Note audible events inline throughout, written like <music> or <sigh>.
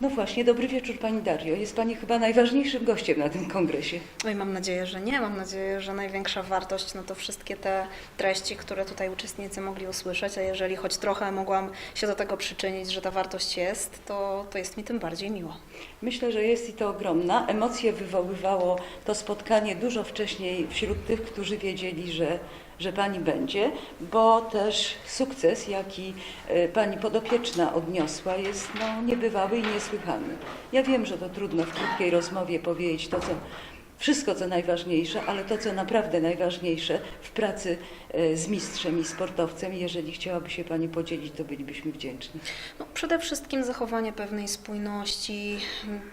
No właśnie, dobry wieczór Pani Dario. Jest Pani chyba najważniejszym gościem na tym kongresie. Oj, mam nadzieję, że nie. Mam nadzieję, że największa wartość no to wszystkie te treści, które tutaj uczestnicy mogli usłyszeć, a jeżeli choć trochę mogłam się do tego przyczynić, że ta wartość jest, to, to jest mi tym bardziej miło. Myślę, że jest i to ogromna. Emocje wywoływało to spotkanie dużo wcześniej wśród tych, którzy wiedzieli, że, że Pani będzie, bo też sukces, jaki e, Pani podopieczna odniosła, jest no, niebywały i niesłychany. Ja wiem, że to trudno w krótkiej rozmowie powiedzieć to, co wszystko, co najważniejsze, ale to, co naprawdę najważniejsze w pracy e, z mistrzem i sportowcem, jeżeli chciałaby się Pani podzielić, to bylibyśmy wdzięczni. No, przede wszystkim zachowanie pewnej spójności,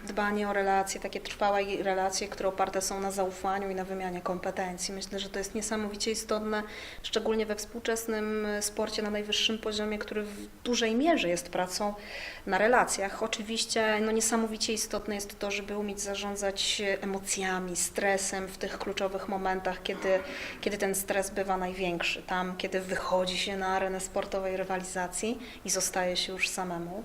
dbanie o relacje, takie trwałe relacje, które oparte są na zaufaniu i na wymianie kompetencji. Myślę, że to jest niesamowicie istotne, szczególnie we współczesnym sporcie na najwyższym poziomie, który w dużej mierze jest pracą na relacjach. Oczywiście no, niesamowicie istotne jest to, żeby umieć zarządzać emocjami, stresem w tych kluczowych momentach, kiedy, kiedy ten stres bywa największy, tam kiedy wychodzi się na arenę sportowej rywalizacji i zostaje się już samemu.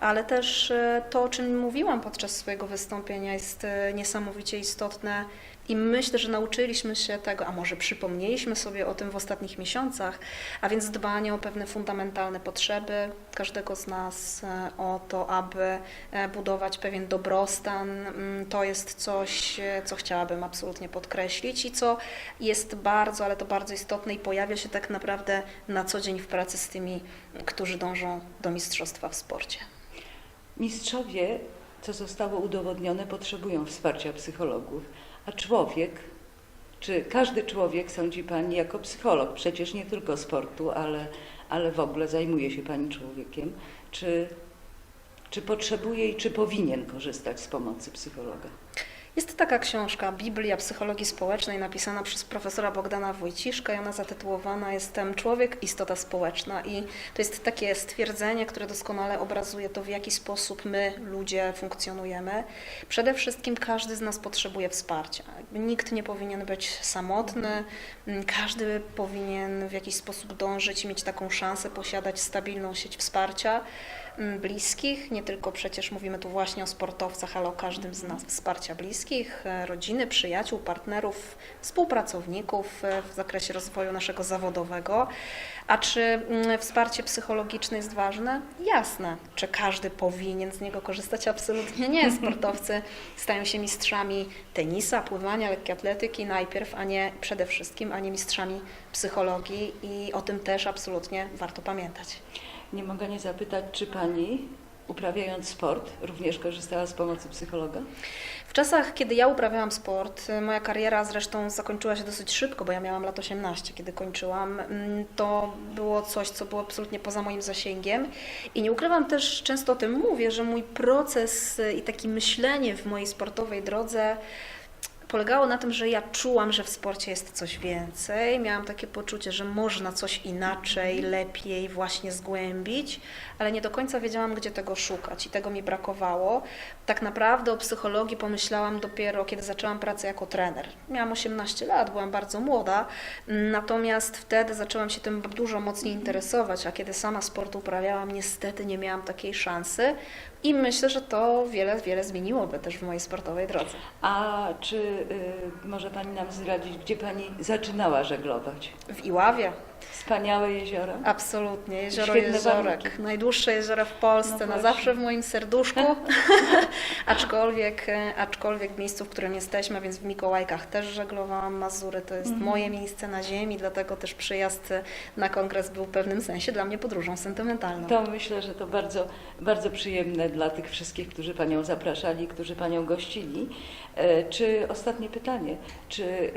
Ale też e, to, o czym mówiłam podczas swojego wystąpienia, jest e, niesamowicie istotne. I myślę, że nauczyliśmy się tego, a może przypomnieliśmy sobie o tym w ostatnich miesiącach, a więc dbanie o pewne fundamentalne potrzeby każdego z nas, e, o to, aby e, budować pewien dobrostan. Mm, To jest coś, e, co chciałabym absolutnie podkreślić i co jest bardzo, ale to bardzo istotne i pojawia się tak naprawdę na co dzień w pracy z tymi, którzy dążą do mistrzostwa w sporcie. Mistrzowie, co zostało udowodnione, potrzebują wsparcia psychologów, a człowiek, czy każdy człowiek, sądzi Pani, jako psycholog, przecież nie tylko sportu, ale, ale w ogóle zajmuje się Pani człowiekiem, czy, czy potrzebuje i czy powinien korzystać z pomocy psychologa? Jest taka książka Biblia Psychologii Społecznej napisana przez profesora Bogdana Wojciszka i ona zatytułowana Jestem człowiek, istota społeczna i to jest takie stwierdzenie, które doskonale obrazuje to, w jaki sposób my, ludzie, funkcjonujemy. Przede wszystkim każdy z nas potrzebuje wsparcia. Nikt nie powinien być samotny, każdy powinien w jakiś sposób dążyć mieć taką szansę posiadać stabilną sieć wsparcia bliskich, nie tylko przecież mówimy tu właśnie o sportowcach, ale o każdym z nas, wsparcia bliskich, e, rodziny, przyjaciół, partnerów, współpracowników e, w zakresie rozwoju naszego zawodowego. A czy mm, wsparcie psychologiczne jest ważne? Jasne. Czy każdy powinien z niego korzystać? Absolutnie nie. Sportowcy <laughs> stają się mistrzami tenisa, pływania, lekkiej atletyki najpierw, a nie przede wszystkim, a nie mistrzami psychologii i o tym też absolutnie warto pamiętać. Nie mogę nie zapytać, czy Pani, uprawiając sport, również korzystała z pomocy psychologa? W czasach, kiedy ja uprawiałam sport, y, moja kariera zresztą zakończyła się dosyć szybko, bo ja miałam lat 18, kiedy kończyłam, mm, to było coś, co było absolutnie poza moim zasięgiem. I nie ukrywam też, często o tym mówię, że mój proces y, i takie myślenie w mojej sportowej drodze polegało na tym, że ja czułam, że w sporcie jest coś więcej. Miałam takie poczucie, że można coś inaczej, lepiej właśnie zgłębić, ale nie do końca wiedziałam, gdzie tego szukać i tego mi brakowało. Tak naprawdę o psychologii pomyślałam dopiero, kiedy zaczęłam pracę jako trener. Miałam 18 lat, byłam bardzo młoda, natomiast wtedy zaczęłam się tym dużo mocniej interesować, a kiedy sama sport uprawiałam, niestety nie miałam takiej szansy. I myślę, że to wiele, wiele zmieniłoby też w mojej sportowej drodze. A czy y, może Pani nam zdradzić, gdzie Pani zaczynała żeglować? W Iławie Wspaniałe jeziora? Absolutnie, jezioro Świetne Jeziorek. warunki. Najdłuższe jezioro w Polsce, No zawsze w moim serduszku. <laughs> <laughs> aczkolwiek, e, aczkolwiek w miejscu, w którym jesteśmy, więc w Mikołajkach też żeglowałam Mazury, to jest Mhm. moje miejsce na ziemi, dlatego też przyjazd na kongres był w pewnym sensie dla mnie podróżą sentymentalną. To myślę, że to bardzo, bardzo przyjemne dla tych wszystkich, którzy Panią zapraszali, którzy Panią gościli. E, Czy ostatnie pytanie, czy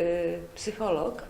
psycholog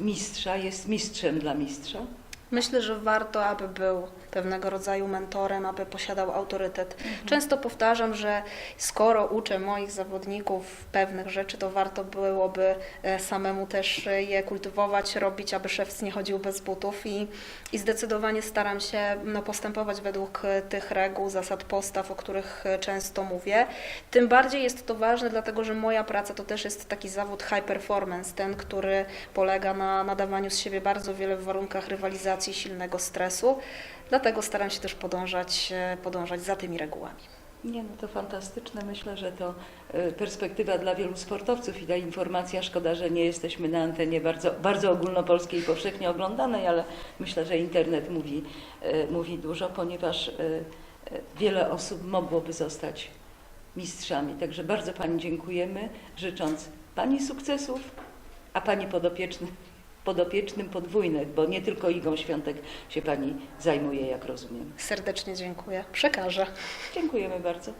mistrza jest mistrzem dla mistrza? Myślę, że warto, aby był pewnego rodzaju mentorem, aby posiadał autorytet. Często powtarzam, że skoro uczę moich zawodników pewnych rzeczy, to warto byłoby e, samemu też e, je kultywować, robić, aby szewc nie chodził bez butów i, i zdecydowanie staram się no, postępować według e, tych reguł, zasad postaw, o których często mówię. Tym bardziej jest to ważne, dlatego że moja praca to też jest taki zawód high performance, ten, który polega na nadawaniu z siebie bardzo wiele w warunkach rywalizacji, silnego stresu. Dlatego staram się też podążać, e, podążać za tymi regułami. Nie, no to fantastyczne. Myślę, że to e, perspektywa dla wielu sportowców i ta informacja. Szkoda, że nie jesteśmy na antenie bardzo, bardzo ogólnopolskiej i powszechnie oglądanej, ale myślę, że internet mówi, e, mówi dużo, ponieważ wiele osób mogłoby zostać mistrzami. Także bardzo Pani dziękujemy, życząc Pani sukcesów, a Pani podopiecznym, podopiecznym podwójnych, bo nie tylko Igą Świątek się Pani zajmuje, jak rozumiem. Serdecznie dziękuję. Przekażę. Dziękujemy bardzo.